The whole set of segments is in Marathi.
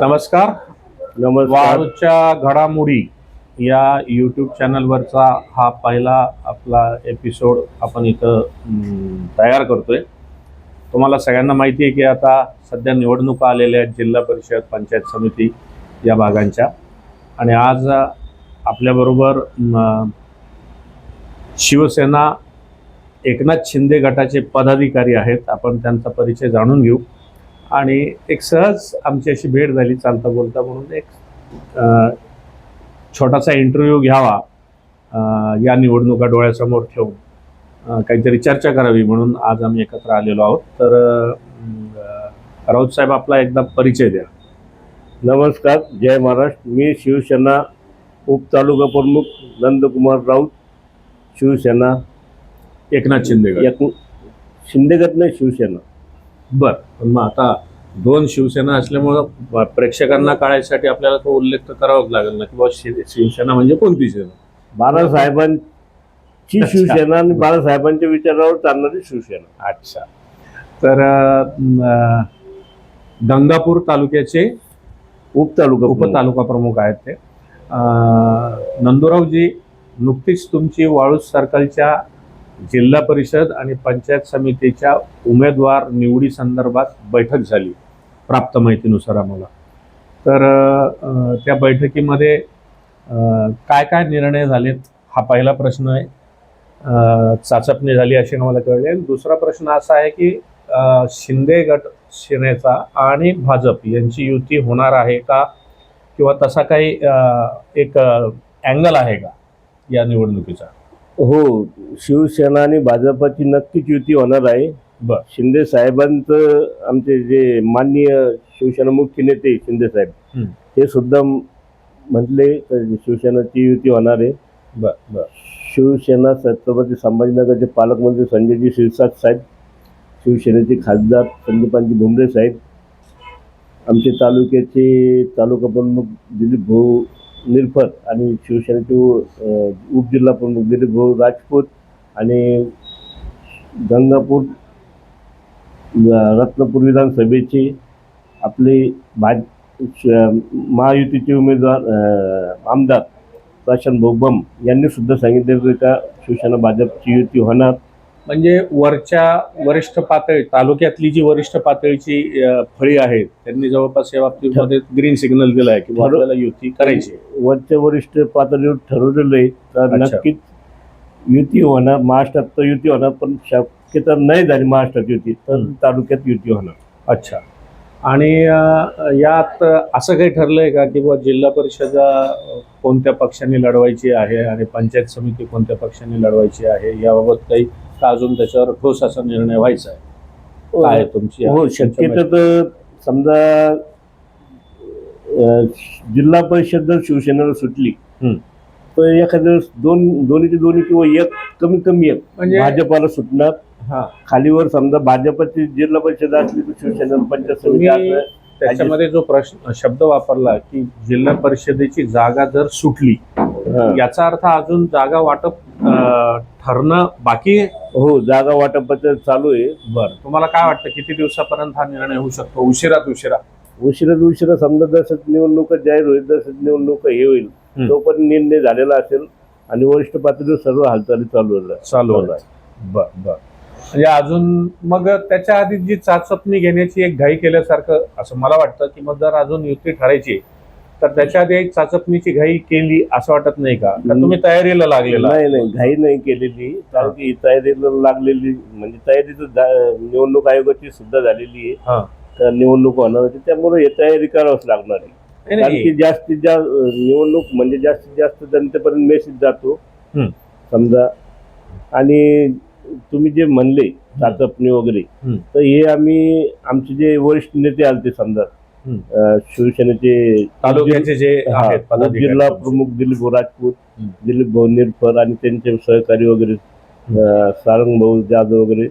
नमस्कार. नमस्कार. वाळूच्या घडामोडी या यूट्यूब चॅनलवरचा हा पहिला आपला एपिसोड आपण इथं तयार करतोय. तुम्हाला सगळ्यांना माहिती आहे की आता सध्या निवडणुका आलेल्या आहेत जिल्हा परिषद पंचायत समिती या भागांच्या. आणि आज आपल्याबरोबर शिवसेना एकनाथ शिंदे गटाचे पदाधिकारी आहेत. आपण त्यांचा परिचय जाणून घेऊ. आणि एक सहज आमची अशी भेट झाली चालता बोलता म्हणून एक छोटासा इंटरव्ह्यू घ्यावा या निवडणुका डोळ्यासमोर ठेवून काहीतरी चर्चा करावी म्हणून आज आम्ही एकत्र आलेलो आहोत. तर राऊत साहेब आपला एकदा परिचय द्या. नमस्कार जय महाराष्ट्र मी शिवसेना उपतालुका प्रमुख नंदकुमार राऊत शिवसेना. एकनाथ शिंदे गट. एक शिंदेगत नाही शिवसेना. बर. पण मग आता दोन शिवसेना असल्यामुळं प्रेक्षकांना कळायसाठी आपल्याला तो उल्लेख तर करावाच लागेल ना की बाबा शि- शिवसेना म्हणजे कोणती सेना बाळासाहेबांची. शिवसेना आणि बाळासाहेबांच्या विचारावर चालणारी शिवसेना. अच्छा. तर अ, गंगापूर तालुक्याचे उपतालुका. उपतालुका प्रमुख. आहेत ते. अ, नंदुरावजी नुकतीच तुमची वाळूज सर्कलच्या जिल्हा परिषद आणि पंचायत समितीच्या उमेदवार निवडी संदर्भात बैठक झाली प्राप्त माहितीनुसार आम्हाला. तर त्या बैठकीमध्ये काय काय निर्णय झालेत हा पहिला प्रश्न आहे. चाचपणी झाली अशी आम्हाला कळले. आणि दुसरा प्रश्न असा आहे की शिंदे गट सेनेचा आणि भाजप यांची युती होणार आहे का? किंवा तसा काही एक अँगल आहे का या निवडणुकीचा? हो शिवसेना आणि भाजपाची नक्कीच युती होणार आहे बर. शिंदे साहेबांचं आमचे जे माननीय शिवसेना मुख्य नेते शिंदे साहेब. ते सुद्धा म्हटले तर शिवसेनाची युती होणार आहे बर बर शिवसेना छत्रपती संभाजीनगरचे पालकमंत्री संजयजी शिरसाट साहेब शिवसेनेचे खासदार संदीपानजी भुमरे साहेब आमचे तालुक्याचे तालुका प्रमुख दिलीप भाऊ निलफर आणि शिवसेनेचे अ, उपजिल्हा प्रमुख दिलीप भाऊ राजपूत आणि गंगापूर रत्नपूर विधानसभेचे आपले भाज श- महायुतीचे उमेदवार आमदार प्रशांत भाऊ बम यांनी सुद्धा सांगितले का शिवसेना भाजपची युती होणार. म्हणजे वरच्या वरिष्ठ पातळी तालुक्यातली जी वरिष्ठ पातळीची फळी आहे त्यांनी जवळपास या बाबतीमध्ये ग्रीन सिग्नल दिलाय की बुवा ठरव- आपल्याला युती करायची आहे. वरच्या वरिष्ठ पातळीवर ठरवलेलं आहे तर. नक्कीच युती होणार महाराष्ट्रात तर युती होणार पण शक्यता नाही झाली महाराष्ट्रात युती तर. तालुक्यात युती होणार अच्छा आणि यात असं काही ठरलंय का की बुवा जिल्हा परिषद कोणत्या पक्षाने लढवायची आहे आणि पंचायत समिती कोणत्या पक्षाने लढवायची आहे याबाबत काही का अजून त्याच्यावर ठोस असा निर्णय व्हायचा आहे? काय आहे तुमची हो शक्यता तर समजा जिल्हा परिषद जर शिवसेनेला सुटली. तर एखाद्या दोन दोन्हीचे दोन्ही किंवा एक कमी कमी एक म्हणजे भाजपाला सुटणार. हा खालीवर समजा भाजपची जिल्हा परिषद असली तर शिवसेना पंचायत समिती असलं त्याच्यामध्ये जो प्रश्न शब्द वापरला की जिल्हा परिषदेची जागा जर सुटली. याचा अर्थ अजून जागा वाटप ठरणं बाकी हो जागा वाटपाचं चालू आहे. बरं. तुम्हाला काय वाटतं किती दिवसापर्यंत हा निर्णय होऊ शकतो? उशिरात उशिरा. उशिरात उशिरा समजा जसं निवडणुका जाहीर होईल जसं निवडणुक हे होईल. हम्म. तोपर्यंत निर्णय झालेला असेल आणि वरिष्ठ पातळीवर सर्व हालचाली चालू चालू होणार बर बर. म्हणजे अजून मग त्याच्या आधी जी चाचपणी घेण्याची एक घाई केल्यासारखं असं मला वाटतं की मग जर अजून युती ठरायची तर त्याच्या आधी एक चाचपणीची घाई केली असं वाटत नाही का? का तुम्ही तयारीला लागलेला नाही नाही घाई नाही केलेली. कारण की तयारीला लागलेली म्हणजे तयारी तर निवडणूक आयोगाची सुद्धा झालेली आहे. तर निवडणूक होणार होती त्यामुळे हे तयारी करावंच लागणार आहे. कारण की जास्तीत जास्त निवडणूक म्हणजे जास्तीत जास्त जनतेपर्यंत मेसेज जातो. समजा. आणि तुम्ही जे म्हणले चाचपणी वगैरे. तर हे आम्ही आमचे जे वरिष्ठ नेते आलते समजा हम्म. अं, शिवसेनेचे तालुक्याचे जे जिल्हा. प्रमुख दिलीप राजपूत. दिलीप भाऊ निरफर आणि त्यांचे सहकारी वगैरे सारंग भाऊ जाधव वगैरे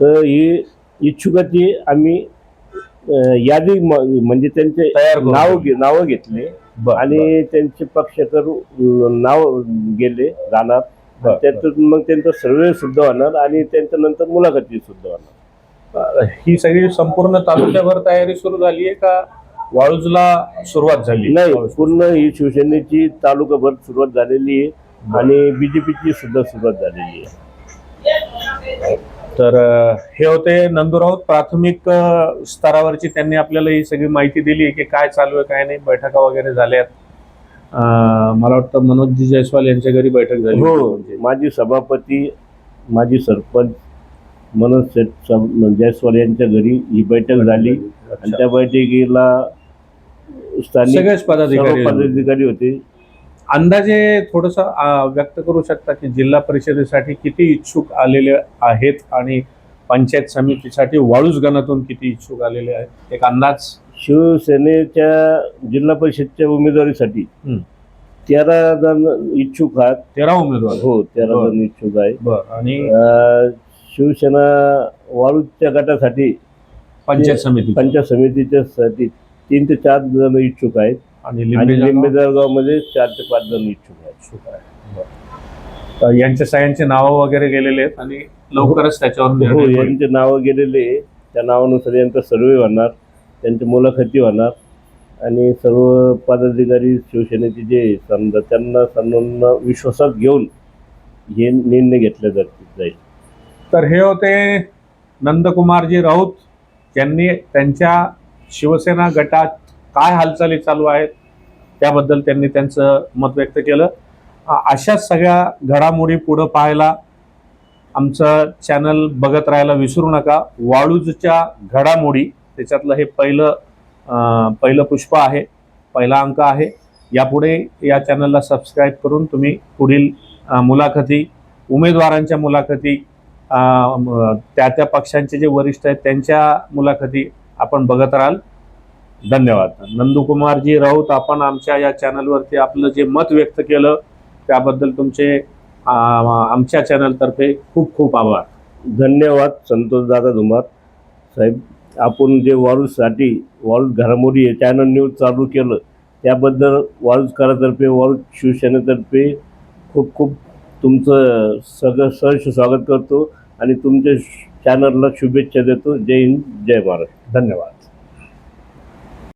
तर ही इच्छुकाची आम्ही यादी म्हणजे त्यांचे नाव नावं घेतले आणि त्यांचे पक्षकर नाव गेले बर. त्यातून मग त्यांचा सर्वे सुद्धा होणार आणि त्यांच्या नंतर मुलाखती सुद्धा होणार. ही सगळी संपूर्ण तालुक्याभर तयारी सुरू झाली आहे का वाळूजला सुरुवात झाली? नाही पूर्ण ही शिवसेनेची तालुकाभर सुरुवात झालेली आहे आणि बीजेपीची सुद्धा सुरुवात झालेली आहे. तर हे होते नंदुराव प्राथमिक स्तरावरची त्यांनी आपल्याला ही सगळी माहिती दिली की काय चालू आहे काय नाही. बैठका वगैरे झाल्यात. मला वाटतं मनोजजी जयस्वाल यांच्या घरी बैठक झाली हो. माजी सभापती माजी सरपंच मनोज सम- जयस्वाल यांच्या घरी ही बैठक झाली आणि. त्या बैठकीला स्थानिक पदाधिकारी होते. पदाधिकारी होते अंदाजे थोडस व्यक्त करू शकता की जिल्हा परिषदेसाठी किती इच्छुक आलेले आहेत आणि पंचायत समितीसाठी वाळूज गणातून किती इच्छुक आलेले आहेत एक अंदाज शिवसेनेच्या जिल्हा परिषदच्या उमेदवारीसाठी. तेरा जण इच्छुक आहेत तेरा उमेदवार हो तेरा. जण इच्छुक आहे आणि अं, शिवसेना वाळूच्या गटासाठी पंचायत समिती पंचायत समितीच्या साठी तीन ते चार जण इच्छुक आहेत आणि आणि लिंबे लिंबे मध्ये चार ते पाच जण इच्छुक आहेत इच्छुक आहे बरं. तर यांच्या सगळ्यांचे नावं वगैरे गेलेले आहेत आणि लवकरच त्याच्यावर हो निर्णय होईल. यांचे नावं गेलेले आहे. त्या नावानुसार यांचा सर्वे होणार त्यांची मुलाखती होणार. आणि सर्व पदाधिकारी शिवसेनेचे जे समजा त्यांना सर्वांना विश्वासात घेऊन हे निर्णय घेतले जातील जाईल. तर हे होते नंदकुमारजी राऊत यांनी त्यांच्या शिवसेना गटात काय हालचाली चालू आहेत त्याबद्दल त्यांनी त्यांचं मत व्यक्त केलं. अशा अशाच सगळ्या घडामोडी पुढं पाहायला आमचं चॅनल बघत राहायला विसरू नका. वाळूजच्या घडामोडी त्याच्यातलं हे पहिलं पहिलं पुष्प आहे पहिला अंक आहे. यापुढे या चॅनलला सबस्क्राईब करून तुम्ही पुढील मुलाखती उमेदवारांच्या मुलाखती त्या त्या पक्षांचे जे वरिष्ठ आहेत त्यांच्या मुलाखती आपण बघत राहाल. धन्यवाद. नंदुकुमारजी राऊत आपण आमच्या या चॅनलवरती आपलं जे मत व्यक्त केलं त्याबद्दल तुमचे आमच्या चॅनलतर्फे खूप खूप आभार. धन्यवाद संतोष दादा धुमार साहेब आपण जे वारूजसाठी वारूज घडामोडी आहे चॅनल न्यूज चालू केलं त्याबद्दल वाळूजकरातर्फे वारूज शिवसेनेतर्फे खूप खूप तुमचं सगळं सहर्ष स्वागत करतो आणि तुमच्या चॅनलला शुभेच्छा देतो. जय हिंद जय महाराष्ट्र. धन्यवाद.